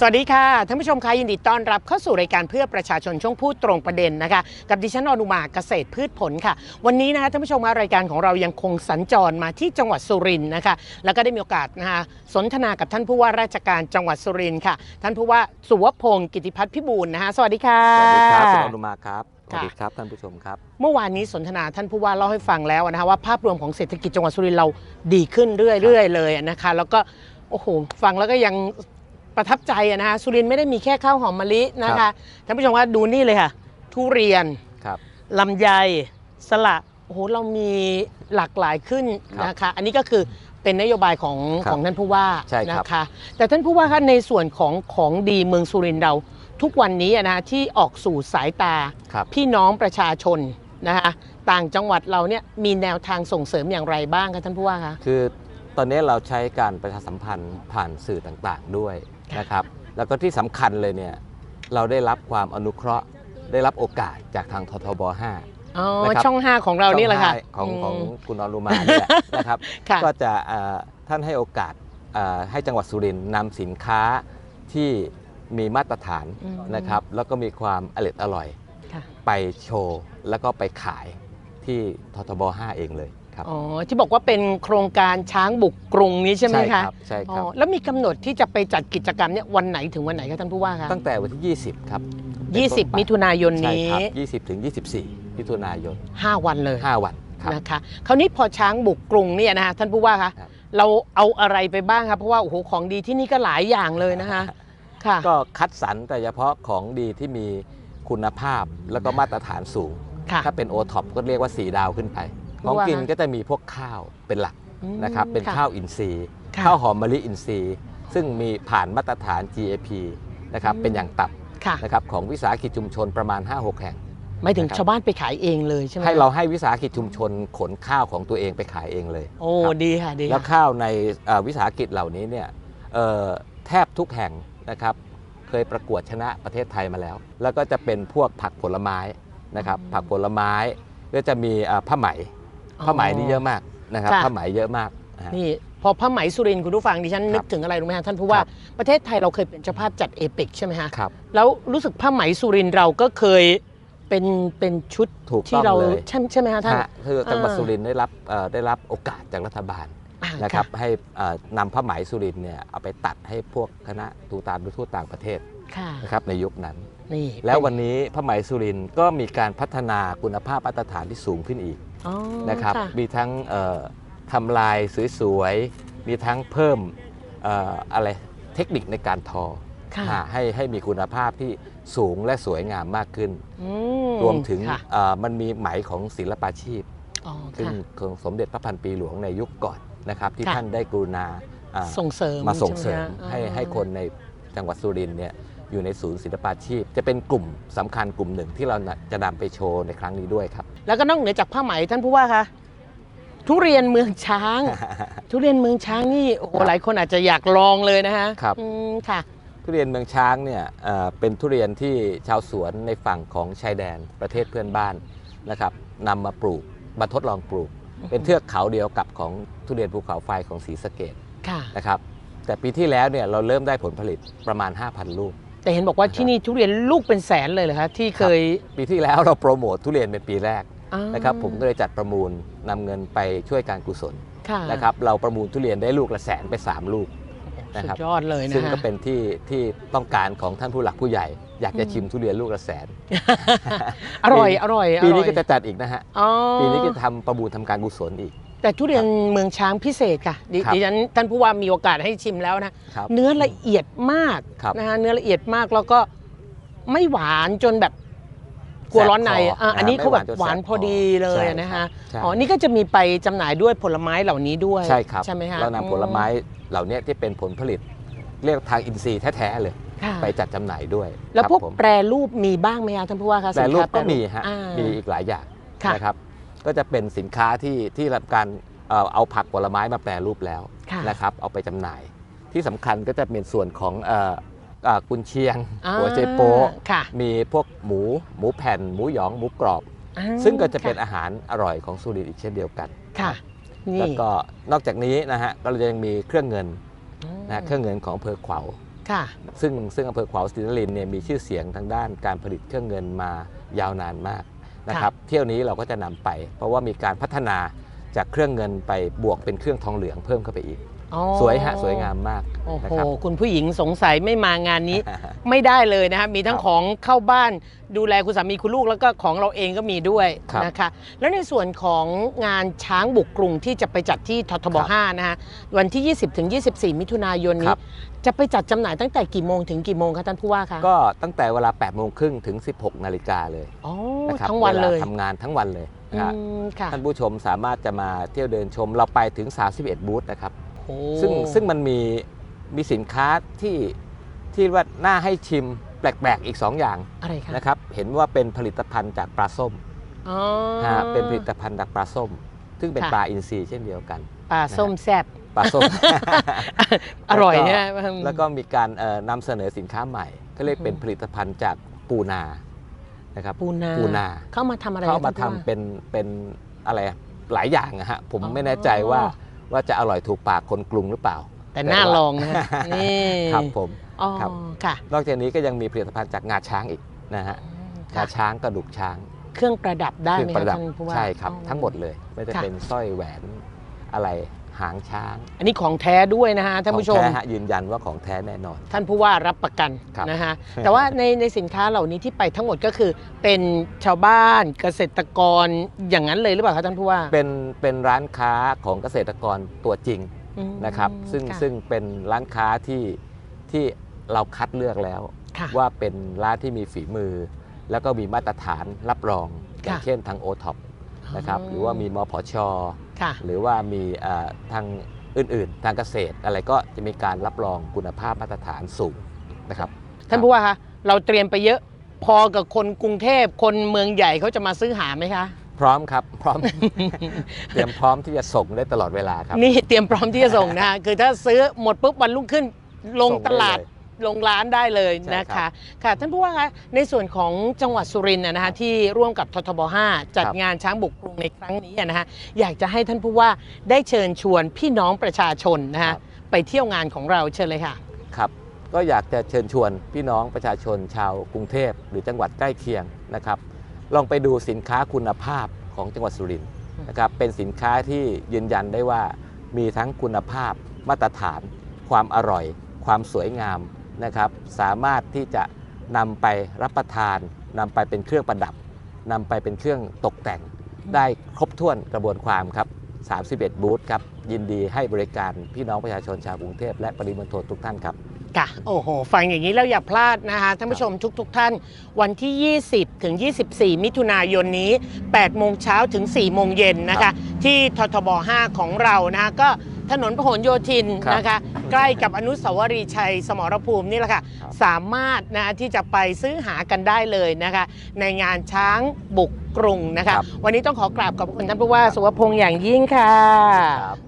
สวัสดีค่ะ ท่านผู้ชมคะยินดีต้อนรับเข้าสู่รายการเพื่อประชาชนช่วงพูดตรงประเด็นนะคะ กับดิฉันอนุมาเกษตรพืชผลค่ะ วันนี้นะคะท่านผู้ชมคะรายการของเรายังคงสัญจรมาที่จังหวัดสุรินทร์นะคะ แล้วก็ได้มีโอกาสนะคะสนทนากับท่านผู้ว่าราชการจังหวัดสุรินทร์ค่ะ ท่านผู้ว่าสุวพงศ์กิติพัฒน์พิบูลนะคะสวัสดีค่ะสวัสดีครับคุณอนุมาครับสค่ะวัสดีครับท่านผู้ชมครับ เมื่อวานนี้สนทนาท่านผู้ว่าเล่าให้ฟังแล้วนะคะว่าภาพรวมของเศรษฐกิจจังหวัดสุรินทร์เราดีขึ้นเรื่อยๆเลยนะคะแล้วก็โอ้โหฟังแล้วก็ยัง ประทับใจอะนะคะสุรินทร์ไม่ได้มีแค่ข้าวหอมมะลินะคะท่านผู้ชมว่าดูนี่เลยค่ะ ทุเรียนครับลำไยสละโอ้โหเรามีหลากหลายขึ้นครับนะคะ อันนี้ก็คือเป็นนโยบายของครับของท่านผู้ว่าใช่ครับนะคะ แต่ท่านผู้ว่าคะในส่วนของของดีเมืองสุรินทร์เรา ทุกวันนี้อะนะที่ออกสู่สายตาครับพี่น้องประชาชนนะคะต่างจังหวัดเราเนี่ยมีแนวทางส่งเสริมอย่างไรบ้างคะท่านผู้ว่าคะคือ ตอนนี้เราใช้การประชาสัมพันธ์ผ่านสื่อต่างๆด้วยค่ะนะครับ แล้วก็ที่สำคัญเลยเนี่ยเราได้รับความอนุเคราะห์ ได้รับโอกาสจากทางททบ 5 อ๋อ นะครับ ช่อง 5 ของเรานี่แหละค่ะช่องห้าของของม คุณอนุมาเนี่ยนะครับ ค่ะ ก็จะเอ่อท่านให้โอกาสเอ่อให้จังหวัดสุรินทร์นำสินค้าที่มีมาตรฐานอืมนะครับ แล้วก็มีความอร่อยอร่อยค่ะ ไปโชว์ แล้วก็ไปขายที่ททบ 5 เองเลย ครับอ๋อที่บอกว่าเป็นโครงการช้างบุกกรุงนี้ใช่ไหมคะครับใช่อ๋ครับอแล้วมีกำหนดที่จะไปจัดกิจกรรมเนี่ยวันไหนถึงวันไหนคะท่านผู้ว่าคะตั้งแต่วันที่ 20 ครับ 20 มิถุนายนใช่นี้ครับ20 ถึง 24 มิถุนายน 5 วันเลย 5 วันครับนะคะคราวนี้พอช้างบุกกรุงเนี่ยนะคะท่านผู้ว่าคะครับเราเอาอะไรไปบ้างครับเพราะว่าโอ้โหของดีที่นี่ก็หลายอย่างเลยนะคะค่ะก็คัดสรรแต่เฉพาะของดีที่มีคุณภาพแล้วก็มาตรฐานสูงค่ะถ้าเป็นโอท็อปก็เรียกว่า 4 ดาวขึ้นไปเพ ขอราะงว่ากินก็จะมีพวกข้าวเป็นหลักอืมนะครับเป็นค่ะข้าวอินทรีย์ค่ะข้าวหอมมะลิอินทรีย์ ซึ่งมีผ่านมาตรฐาน GAP นะครับอืมเป็นอย่างต่ค่ะำนะครับของวิสาหกิจชุมชนประมาณ 5-6 แห่งหมายถึงนะครับชาวบ้านไปขายเองเลยใช่ไหมให้เราให้วิสาหกิจชุมชนขนข้าวของตัวเองไปขายเองเลย โอ้ครับดีค่ะดีแล้วค่ะข้าวในเอ่อวิสาหกิจเหล่านี้เนี่ยเอ่อแทบทุกแห่งนะครับเคยประกวดชนะประเทศไทยมาแล้ว แล้วก็จะเป็นพวกผักผลไม้นะครับผักผลไม้ก็จะมีเอ่อผ้าไหม ผ้าไหมนี่เยอะมากนะครับค่ะ ผ้าไหมเยอะมากนะฮะ นี่พอผ้าไหมสุรินทร์คุณผู้ฟังดิฉันนึกถึงอะไรรู้ไหมคะท่านผู้ว่าครับ ประเทศไทยเราเคยเป็นเจ้าภาพจัดเอเปกใช่ไหมคะครับ แล้วรู้สึกผ้าไหมสุรินทร์เราก็เคยเป็นเป็นชุดถูกที่ต้องเราเลย ใช่ใช่ไหมคะท่าน ฮะคือจังหวัดอ่า สุรินทร์ได้รับเอ่อได้รับโอกาสจากรัฐบาลอ่านะครับ ให้เอ่อนำผ้าไหมสุรินทร์เนี่ยเอาไปตัดให้พวกคณะทูตามทูตต่างประเทศค่ะ นะครับในยุคนั้น นี่แล้วเป็วันนี้ผ้าไหมสุรินทร์ก็มีการพัฒนาคุณภาพมาตรฐานที่สูงขึ้นอีกอ๋อนะครับค่ะมีทั้งเอ่อทำลายสวยๆ มีทั้งเพิ่มเอ่ออะไรเทคนิคในการทอค่ะหาให้ให้มีคุณภาพที่สูงและสวยงามมากขึ้นอืรวมถึงค่ะเอ่อมันมีไหมของศิลปาชีพอ๋อซึ่งค่ะของสมเด็จพระพันปีหลวงในยุคก่อนนะครับ ที่ค่ะท่านได้กรุณาอ่าส่งเสริมมาส่งเสริมช่ไคะให้อ๋อให้คนในจังหวัดสุรินทร์เนี่ย อยู่ในศูนย์ศิลปาชีพ จะเป็นกลุ่มสำคัญกลุ่มหนึ่งที่เราจะนำไปโชว์ในครั้งนี้ด้วยครับ แล้วก็นอกเหนือจากผ้าไหมท่านผู้ว่าคะทุเรียนเมืองช้าง ทุเรียนเมืองช้างนี่โอ้โหครับหลายคนอาจจะอยากลองเลยนะคะครับอืมค่ะ ทุเรียนเมืองช้างเนี่ยเอ่อเป็นทุเรียนที่ชาวสวนในฝั่งของชายแดนประเทศเพื่อนบ้านนะครับนำมาปลูกมาทดลองปลูก เป็นเทือกเขาเดียวกับของทุเรียนภูเขาไฟของศรีสะเกดค่ะนะครับแต่ปีที่แล้วเนี่ยเราเริ่มได้ผลผลิตประมาณ 5,000 ลูก แต่เห็นบอกว่าที่นี่ทุเรียนลูกเป็นแสนเลยเหรอคะที่เคยปีที่แล้วเราโปรโมททุเรียนเป็นปีแรกอ่านะครับผมก็เลยจัดประมูลนำเงินไปช่วยการกุศลค่ะนะครับเราประมูลทุเรียนได้ลูกละแสนไป 3 ลูกนะสุครับดยอดเลยนะซึ่งฮะก็เป็นที่ที่ต้องการของท่านผู้หลักผู้ใหญ่ อยากจะอืมชิมทุเรียนลูกละแสน อร่อยอร่อยปีนี้อร่อยก็จะจัดอีกนะฮะอ๋อปีนี้ก็จะทำประมูลทำการกุศลอีก แต่ทุเรียนเมืองช้างพิเศษค่ะดิครับดิฉันท่านผู้ว่ามีโอกาสให้ชิมแล้วนะ ครับเนื้อละเอียดมากครับนะฮะเนื้อละเอียดมากแล้วก็ไม่หวานจนแบบกลัวร้อนในแสบคออะอันนี้อ่าเขาแบบไม่หวานจนหวานแสบพอดีเลยใช่นะครัฮะบใช่ อ๋อนี่ก็จะมีไปจำหน่ายด้วยผลไม้เหล่านี้ด้วยใช่ครับใช่ไหมฮะเรานำผลไม้เหล่านี้ที่เป็นผลผลิต เรียกทางอินทรีย์แท้ๆเลย ค่ะไปจัดจำหน่ายด้วยแล้วครับพวกผมแปรรูปมีบ้างไหมคะท่านผู้ว่าคะแปรรูปสินค้าก็มีฮะอ่า มีอีกหลายอย่างค่ะ นะครับ ก็จะเป็นสินค้าที่ที่รับการเอ่อเอาผักผลไม้มาแปรรูปแล้วค่ะนะครับเอาไปจำหน่าย ที่สำคัญก็จะเป็นส่วนของเอ่อเอ่อกุนเชียงอ่าหัวเจโป๊ะค่ะมีพวกหมู หมูแผ่น หมูหยอง หมูกรอบอ่าซึ่งก็จะเป็นค่อาหารอร่อยของสุรินทร์อีกเช่นเดียวกันค่ะนี่แล้วก็นอกจากนี้นะฮะก็เราจะยังมีเครื่องเงินนะฮะเครื่องเงินของอำเภอขวาวค่ะซึ่งซึ่งอำเภอขวาวศรีนครินทร์เนี่ยมีชื่อเสียงทางด้านการผลิตเครื่องเงินมายาวนานมาก นะครับเที่ยวนี้เราก็จะนำไป เพราะว่ามีการพัฒนาจากเครื่องเงินไปบวกเป็นเครื่องทองเหลืองเพิ่มเข้าไปอีกอ๋อ สวยฮะสวยงามมากโอ้นะโหครับคุณผู้หญิงสงสัยไม่มางานนี้ ไม่ได้เลยนะครับมีทั้งครับของเข้าบ้านดูแลคุณสามีคุณลูกแล้วก็ของเราเองก็มีด้วยครับนะคะ แล้วในส่วนของงานช้างบุกกรุงที่จะไปจัดที่ททบครับ5นะฮะวันที่ 20ถึง24 มิถุนายนคนี้รับจะไปจัดจำหน่ายตั้งแต่กี่โมงถึงกี่โมงคะท่านผู้ว่าคะก็ตั้งแต่เวลา8โมงครึ่งถึง 16นาฬิกาเลยอ๋อนะครับทั้งวันเลยาทำงานทั้งวันเลยอืนะฮะมค่ะท่านผู้ชมสามารถจะมาเที่ยวเดินชมเราไปถึง 31 บูธนะครับโอ้ ซึ่งซึ่งมันมีมีสินค้าที่ที่ว่าน่าให้ชิมแปลกๆอีก 2 อย่างอะไรคะนะครับเห็นว่าเป็นผลิตภัณฑ์จากปลาส้มอ๋อฮะเป็นผลิตภัณฑ์จากปลาส้ม ซึ่งเป็นค่ะปลาอินทรีย์เช่นเดียวกันปลาส้มแซ่บปลาส้มอร่อยแล้วก็เนี่ยแล้วก็มีการเอ่อนำเสนอสินค้าใหม่ก็เรียกเป็นผลิตภัณฑ์จากปูนานะครับปูนาปูนาเข้ามาทำอะไรเขามาท่ทำนผู้ว่เป็นเป็นอะไรอะหลายอย่างอะฮะผมอ๋อไม่แน่ใจว่า ว่าจะอร่อยถูกปากคนกรุงหรือเปล่า แต่น่าแต่ว่าลองนะฮะนี่ครับผมอ๋อครับค่ะนอกจากนี้ก็ยังมีผลิตภัณฑ์จากงาช้างอีกนะฮะค่ะงาช้างกระดูกช้าง เครื่องประดับได้เครื่ไหมประคะดับท่านผู้ว่าใช่ครับอ๋อทั้งหมดเลยไม่ว่าจะค่ะเป็นสร้อยแหวนอะไร หางช้างอันนี้ของแท้ด้วยนะฮะท่านผู้ชของมแท้ฮะยืนยันว่าของแท้แน่นอน ท่านผู้ว่ารับประกันครับนะฮะแต่ว่าในในสินค้าเหล่านี้ที่ไปทั้งหมดก็คือ เป็นชาวบ้านเกษตรกรอย่างนั้นเลยหรือเปล่าคะท่านผู้ว่าเป็นเป็นร้านค้าของเกษตรกรตัวจริงอืมนะครับ ซึ่งค่ะซึ่งเป็นร้านค้าที่ที่เราคัดเลือกแล้วค่ะว่าเป็นร้านที่มีฝีมือ แล้วก็มีมาตรฐานรับรองอย่างค่ะเช่นทางโอท็อปนะครับหรือว่ามีมพช ค่ะ หรือว่ามีเอ่อทางอื่น ๆ ทางเกษตรอะไรก็จะมีการรับรองคุณภาพมาตรฐานสูงนะครับ ท่านผู้ว่าคะเราเตรียมไปเยอะพอกับคนกรุงเทพคนเมืองใหญ่เขาจะมาซื้อหาไหมคะ พร้อมครับ พร้อม เตรียมพร้อมที่จะส่งได้ตลอดเวลาครับ นี่เตรียมพร้อมที่จะส่งนะฮะคือถ้าซื้อหมดปุ๊บวันรุ่งขึ้นลงส่งได้ตลาดเลยลงร้านได้เลยใช่นะครัคะบค่ะท่านผู้ว่าคะในส่วนของจังหวัดสุรินทร์นะครัคะบที่ร่วมกับททบ 5 จัดครับงานช้างบุกกรุงในครั้งนี้นะฮะอยากจะให้ท่านผู้ว่าได้เชิญชวนพี่น้องประชาชนนะครัฮะบไปเที่ยวงานของเราเชิญเลยค่ะครับก็อยากจะเชิญชวนพี่น้องประชาชนชาวกรุงเทพหรือจังหวัดใกล้เคียงนะครับลองไปดูสินค้าคุณภาพของจังหวัดสุรินทร์นะครับเป็นสินค้าที่ยืนยันได้ว่ามีทั้งคุณภาพมาตรฐาน ความอร่อย ความสวยงาม นะครับ สามารถที่จะนำไปรับประทานนำไปเป็นเครื่องประดับนำไปเป็นเครื่องตกแต่ง ได้ครบถ้วนกระบวนความครับ 31 บูธครับ ยินดีให้บริการพี่น้องประชาชนชาวกรุงเทพและปริมณฑลทุกท่านครับค่ะโอ้โห ฟังอย่างนี้แล้วอย่าพลาดนะคะท่านผู้ชมทุกๆท่าน วันที่ 20 ถึง 24 มิถุนายนนี้ 8 โมงเช้าถึง 4 โมงเย็นนะครัคะบที่ททบ 5 ของเรานะคะก็ ถนนพหลโยธินครับนะคะ ใกล้กับอนุสาวรีย์ชัยสมรภูมินี่แหละค่ะ ครับ สามารถนะที่จะไปซื้อหากันได้เลยนะคะ ในงานช้างบุกกรุงนะคะ ครับวันนี้ต้องขอกราบขอบคุณท่านผู้ว่าสุวพงษ์อย่างยิ่งค่ะ ครับ